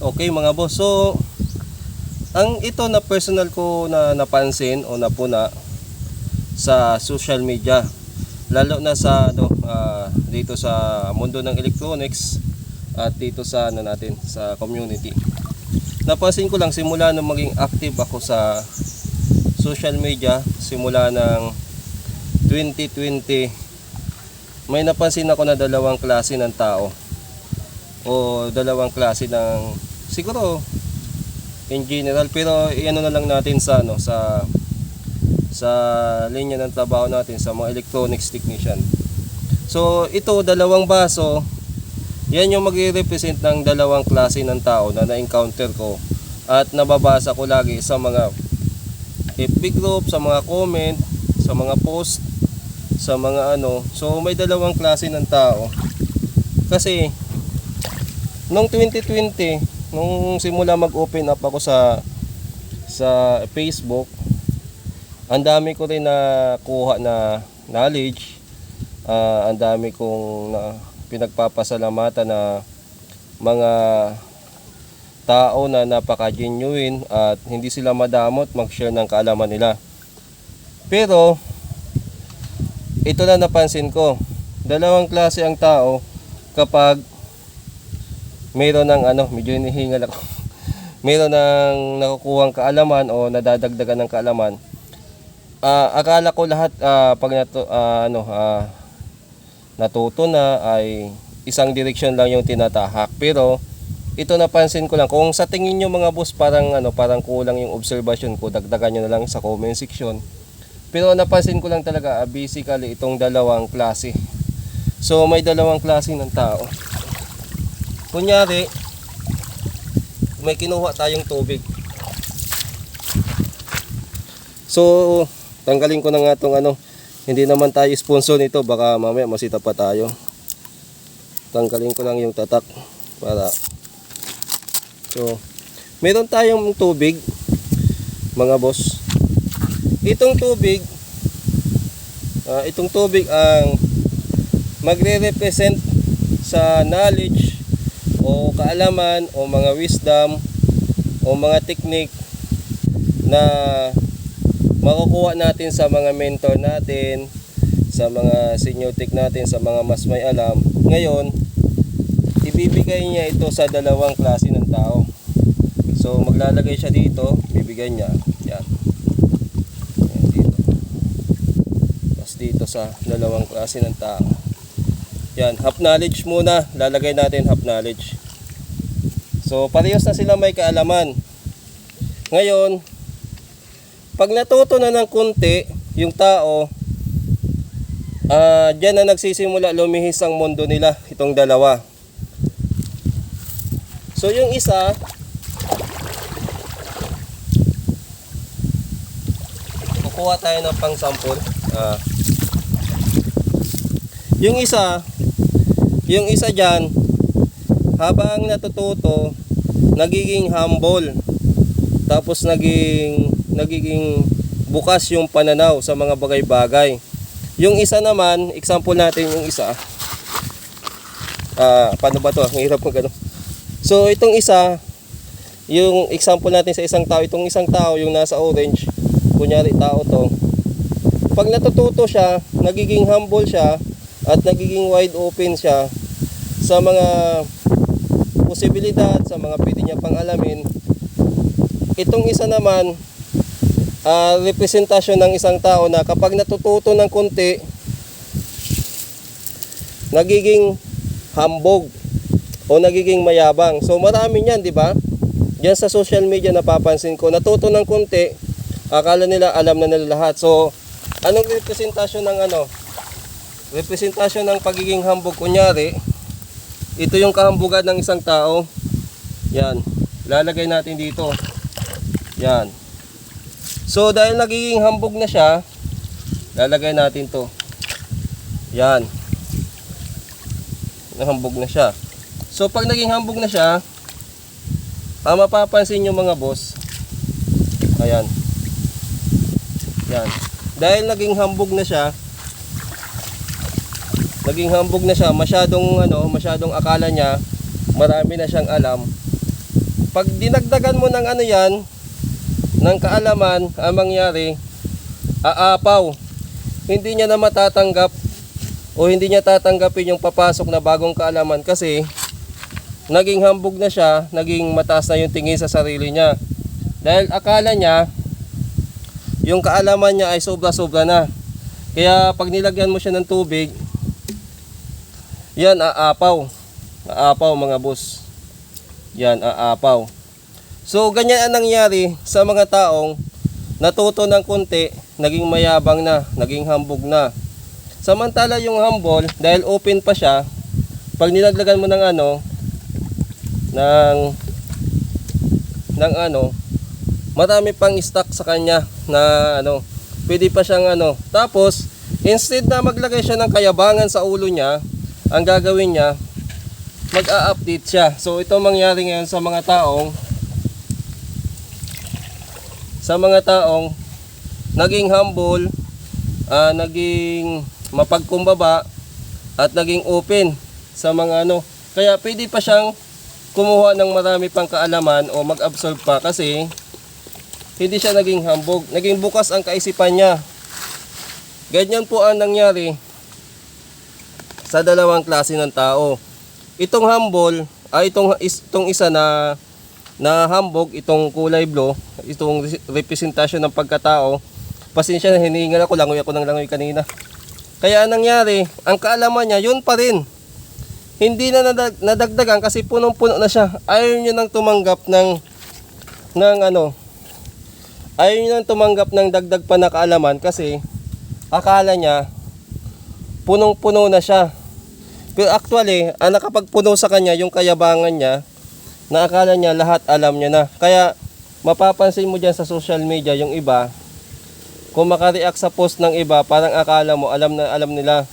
Okay mga boss, so ang ito na personal ko na napansin o napuna sa social media lalo na sa ano ah, dito sa mundo ng electronics at dito sa ano natin sa community. Napansin ko lang simula nung maging active ako sa social media simula ng 2020 may napansin ako na dalawang klase ng tao o dalawang klase ng siguro in general pero iano na lang natin sa ano sa sa linya ng trabaho natin sa mga electronics technician. So ito dalawang baso yan yung magre-represent ng dalawang klase ng tao na na-encounter ko at nababasa ko lagi sa mga FB group, sa mga comment, sa mga post, sa mga ano. So may dalawang klase ng tao. Kasi Noong 2020, nung simula mag-open up ako sa sa Facebook, ang dami ko rin na kuha na knowledge. Ah, ang dami kong na, pinagpapasalamatan na mga tao na napaka-genuine at hindi sila madamot mag-share ng kaalaman nila. Pero, ito na napansin ko. Dalawang klase ang tao kapag mayroon ng ano, medyo hinihingal ako. mayroon ng nakukuhang kaalaman o nadadagdagan ng kaalaman. Ah, akala ko lahat ah, pag nato, ah, ano, ah, natuto na ay isang direksyon lang yung tinatahak. Pero ito napansin ko lang kung sa tingin nyo mga boss parang ano parang kulang yung observation ko dagdagan nyo na lang sa comment section pero napansin ko lang talaga basically itong dalawang klase so may dalawang klase ng tao Kunyari, may kinuha tayong tubig. So, tanggalin ko na nga itong ano, hindi naman tayo sponsor nito, baka mamaya masita pa tayo. Tanggalin ko lang yung tatak para So, meron tayong tubig, mga boss. Itong tubig, ah, itong tubig ang magre-represent sa knowledge o kaalaman o mga wisdom o mga technique na makukuha natin sa mga mentor natin, sa mga tech natin, sa mga mas may alam. Ngayon, ibibigay niya ito sa dalawang klase ng tao. So, maglalagay siya dito, bibigay niya. Yan. Yan dito. Tapos dito sa dalawang klase ng tao. Yan, half knowledge muna. Lalagay natin half knowledge. So, parehas na sila may kaalaman. Ngayon, pag natuto na ng kunti, yung tao, ah diyan na nagsisimula lumihis ang mundo nila, itong dalawa. So, yung isa, kukuha tayo ng pang sample. Ah, yung isa, yung isa dyan, habang natututo, nagiging humble. Tapos naging, nagiging bukas yung pananaw sa mga bagay-bagay. Yung isa naman, example natin yung isa. Ah, paano ba to? Ang hirap kung gano'n. So, itong isa, yung example natin sa isang tao, itong isang tao, yung nasa orange, kunyari tao to, pag natututo siya, nagiging humble siya, at nagiging wide open siya sa mga posibilidad, sa mga pwede niya pang alamin. Itong isa naman, ah, representasyon ng isang tao na kapag natututo ng konti, nagiging hambog o nagiging mayabang. So marami niyan, di ba? Diyan sa social media napapansin ko, natuto ng konti, akala nila alam na nila lahat. So, anong representasyon ng ano? representasyon ng pagiging hambog kunyari ito yung kahambugan ng isang tao. Yan. Lalagay natin dito. Yan. So dahil nagiging hambog na siya lalagay natin to. Yan. Nahambog na siya. So pag naging hambog na siya ang mapapansin nyo mga boss. Ayan. Yan. Dahil naging hambog na siya naging hambog na siya, masyadong ano, masyadong akala niya marami na siyang alam. pag dinagdagan mo ng ano yan, ng kaalaman, ang mangyari, aapaw. Hindi niya na matatanggap o hindi niya tatanggapin yung papasok na bagong kaalaman kasi naging hambog na siya, naging mataas na yung tingin sa sarili niya. Dahil akala niya, yung kaalaman niya ay sobra-sobra na. Kaya pag nilagyan mo siya ng tubig, yan aapaw. Aapaw mga boss. Yan aapaw. So ganyan ang nangyari sa mga taong natuto ng kunti, naging mayabang na, naging hambog na. Samantala yung humble, dahil open pa siya, pag nilaglagan mo ng ano, ng, ng ano, marami pang stock sa kanya na ano, pwede pa siyang ano. Tapos, instead na maglagay siya ng kayabangan sa ulo niya, ang gagawin niya, mag-a-update siya. So ito ang mangyari ngayon sa mga taong sa mga taong naging humble, ah, naging mapagkumbaba at naging open sa mga ano. Kaya pwede pa siyang kumuha ng marami pang kaalaman o mag-absorb pa kasi hindi siya naging hambog. Naging bukas ang kaisipan niya. Ganyan po ang nangyari sa dalawang klase ng tao. Itong humble, ay itong, itong isa na na hambog, itong kulay blue, itong re- representasyon ng pagkatao. Pasensya na hinihingal ako, langoy ako ng langoy kanina. Kaya ang nangyari, ang kaalaman niya, yun pa rin. Hindi na nadag- nadagdagan kasi punong-puno na siya. Ayaw niya nang tumanggap ng ng ano, ayaw niya nang tumanggap ng dagdag pa na kaalaman kasi akala niya punong-puno na siya. Actually, ang nakapagpuno sa kanya yung kayabangan niya na akala niya lahat alam niya na. Kaya mapapansin mo dyan sa social media yung iba, kung makareact sa post ng iba, parang akala mo alam na alam nila.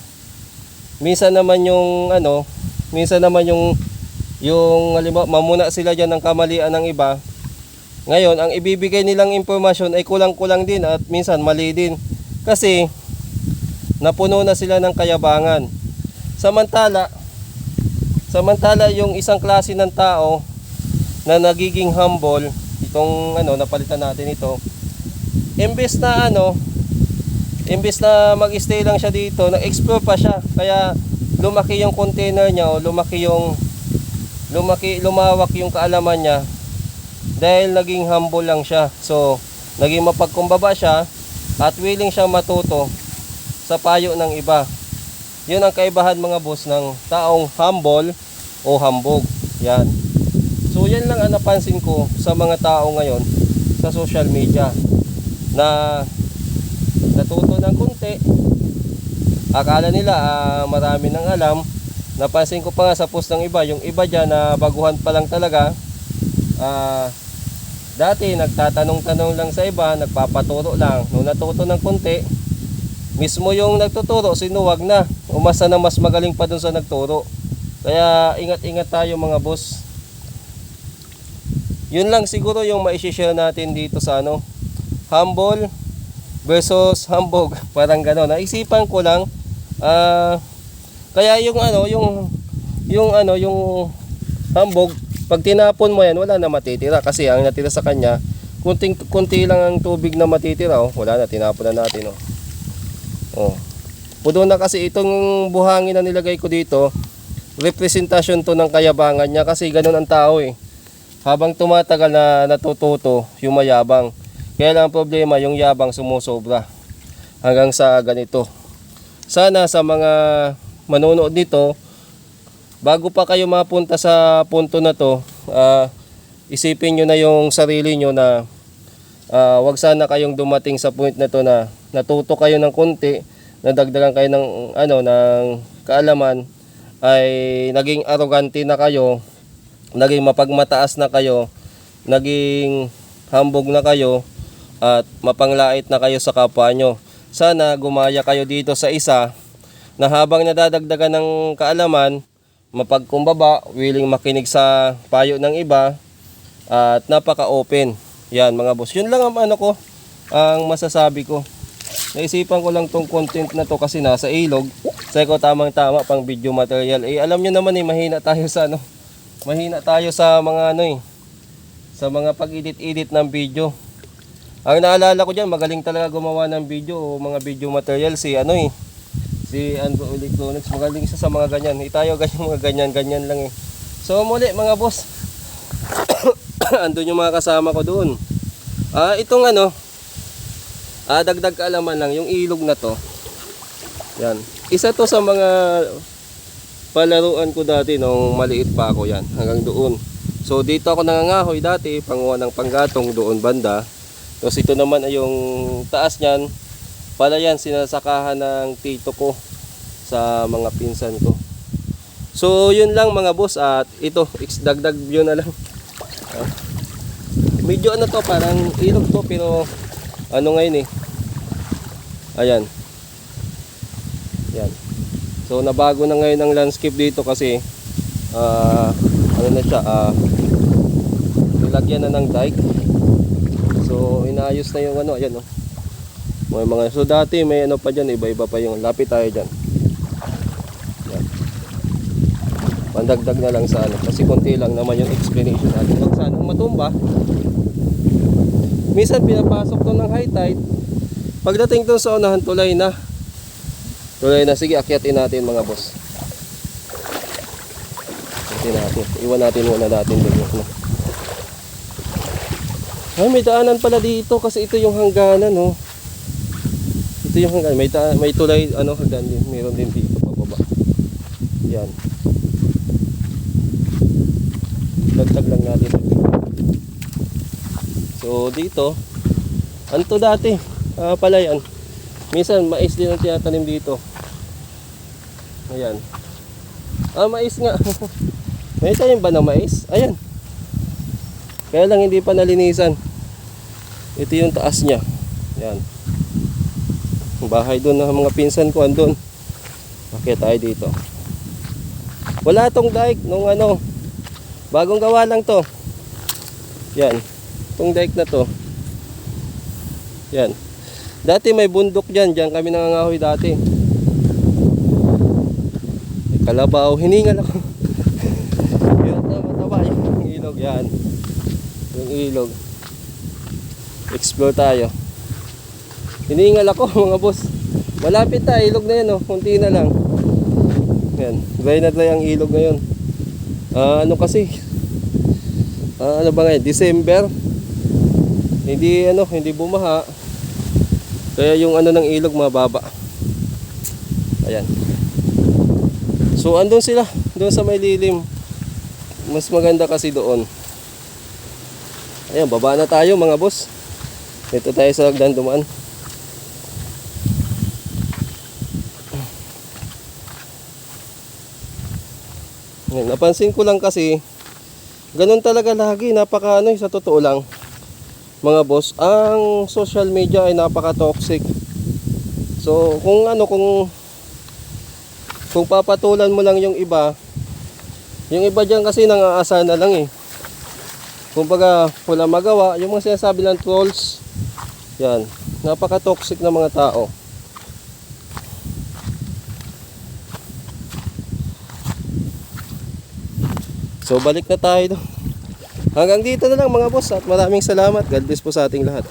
Minsan naman yung ano, minsan naman yung yung halimbawa mamuna sila diyan ng kamalian ng iba. Ngayon, ang ibibigay nilang impormasyon ay kulang-kulang din at minsan mali din. Kasi napuno na sila ng kayabangan. Samantala, samantala yung isang klase ng tao na nagiging humble, itong ano napalitan natin ito. Imbes na ano, imbes na mag-stay lang siya dito, nag-explore pa siya. Kaya lumaki yung container niya o lumaki yung lumaki lumawak yung kaalaman niya dahil naging humble lang siya. So, naging mapagkumbaba siya at willing siyang matuto sa payo ng iba. Yun ang kaibahan mga boss ng taong humble o hambog. Yan. So yan lang ang napansin ko sa mga tao ngayon sa social media na natuto ng kunti. Akala nila ah, marami nang alam. Napansin ko pa nga sa post ng iba, yung iba dyan na baguhan pa lang talaga. Ah, dati nagtatanong-tanong lang sa iba, nagpapaturo lang. Nung natuto ng kunti, mismo yung nagtuturo, sinuwag na. Umasa na mas magaling pa dun sa nagturo. Kaya ingat-ingat tayo mga boss. Yun lang siguro yung ma-share natin dito sa ano, humble versus hambog. Parang gano'n. Naisipan ko lang, ah, kaya yung ano, yung, yung ano, yung hambog, pag tinapon mo yan, wala na matitira. Kasi ang natira sa kanya, kunting, kunti lang ang tubig na matitira. Oh. Wala na, tinapon na natin. Oh. Oh. Puno na kasi itong buhangin na nilagay ko dito, representasyon to ng kayabangan niya kasi ganun ang tao eh. Habang tumatagal na natututo, yung mayabang. Kaya lang ang problema, yung yabang sumusobra. Hanggang sa ganito. Sana sa mga manonood nito, bago pa kayo mapunta sa punto na to, ah, isipin nyo na yung sarili nyo na ah, wag sana kayong dumating sa point na to na natuto kayo ng konti, nadagdagan kayo ng ano ng kaalaman ay naging arrogante na kayo, naging mapagmataas na kayo, naging hambog na kayo at mapanglait na kayo sa kapwa nyo. Sana gumaya kayo dito sa isa na habang nadadagdagan ng kaalaman, mapagkumbaba, willing makinig sa payo ng iba, at napaka-open. Yan mga boss. Yun lang ang ano ko, ang masasabi ko. Naisipan ko lang tong content na to kasi nasa ilog. Sa ko tamang tama pang video material. Eh alam nyo naman eh mahina tayo sa ano. Mahina tayo sa mga ano eh. sa mga pag-edit-edit ng video. Ang naalala ko diyan, magaling talaga gumawa ng video o mga video material si ano eh. Si Andro Electronics, magaling siya sa mga ganyan. Itayo ganyan mga ganyan, ganyan lang eh. So muli mga boss, andun yung mga kasama ko doon. Ah, itong ano, ah, dagdag kaalaman lang, yung ilog na to. Yan. Isa to sa mga palaruan ko dati nung maliit pa ako yan, hanggang doon. So dito ako nangangahoy dati, panguha ng panggatong doon banda. Tapos ito naman ay yung taas niyan, pala yan sinasakahan ng tito ko sa mga pinsan ko. So yun lang mga boss at ito, dagdag view na lang. Medyo ano to, parang ilog to pero ano ngayon eh. Ayan. Yan. So nabago na ngayon ang landscape dito kasi ah ano na siya, ah nilagyan na ng dike. So inayos na yung ano, ayan oh. May mga so dati may ano pa diyan, iba-iba pa yung lapit tayo diyan. Pandagdag na lang sa ano kasi konti lang naman yung explanation natin. Huwag sanang matumba. Minsan pinapasok to ng high tide. Pagdating to sa unahan tulay na. Tulay na. Sige, akyatin natin mga boss. Akyatin natin. Iwan natin muna natin doon. Ano. Ay, may daanan pala dito kasi ito yung hangganan, no. Ito yung hangganan. May, may tulay, ano, hagdan din. Meron din dito pababa. Yan. Dagdag lang natin. So, dito, ano to dati? Ah, palayan. Minsan, mais din ang tinatanim dito. Ayan. Ah, mais nga. May tanim ba na mais? Ayan. Kaya lang hindi pa nalinisan. Ito yung taas niya. Ang bahay doon ng mga pinsan ko andun. Bakit tayo dito? Wala tong dike nung ano. Bagong gawa lang to. Yan. Tong dike na to. Yan. Dati may bundok dyan. Diyan kami nangangahoy dati. May kalabaw. Hiningal ako. Na mataba yung ilog. Yan. Yung ilog. Explore tayo. Hiningal ako mga boss. Malapit tayo. Ilog na yan oh. Kunti na lang. Yan. Dry na dry ang ilog ngayon. Ah, ano kasi? Ah, ano ba ngayon? December. Hindi ano, hindi bumaha. Kaya yung ano ng ilog mababa. Ayan. So andun sila, doon sa may lilim. Mas maganda kasi doon. Ayan, baba na tayo mga boss. Dito tayo sa hagdan dumaan. Ayan, napansin ko lang kasi ganun talaga lagi, napaka ano, eh, sa totoo lang mga boss, ang social media ay napaka-toxic. So, kung ano, kung kung papatulan mo lang yung iba, yung iba diyan kasi nangaasa na lang eh. Kumbaga, wala magawa, yung mga sinasabi ng trolls, yan, napaka-toxic na mga tao. So, balik na tayo doon. Hanggang dito na lang mga boss at maraming salamat. God bless po sa ating lahat.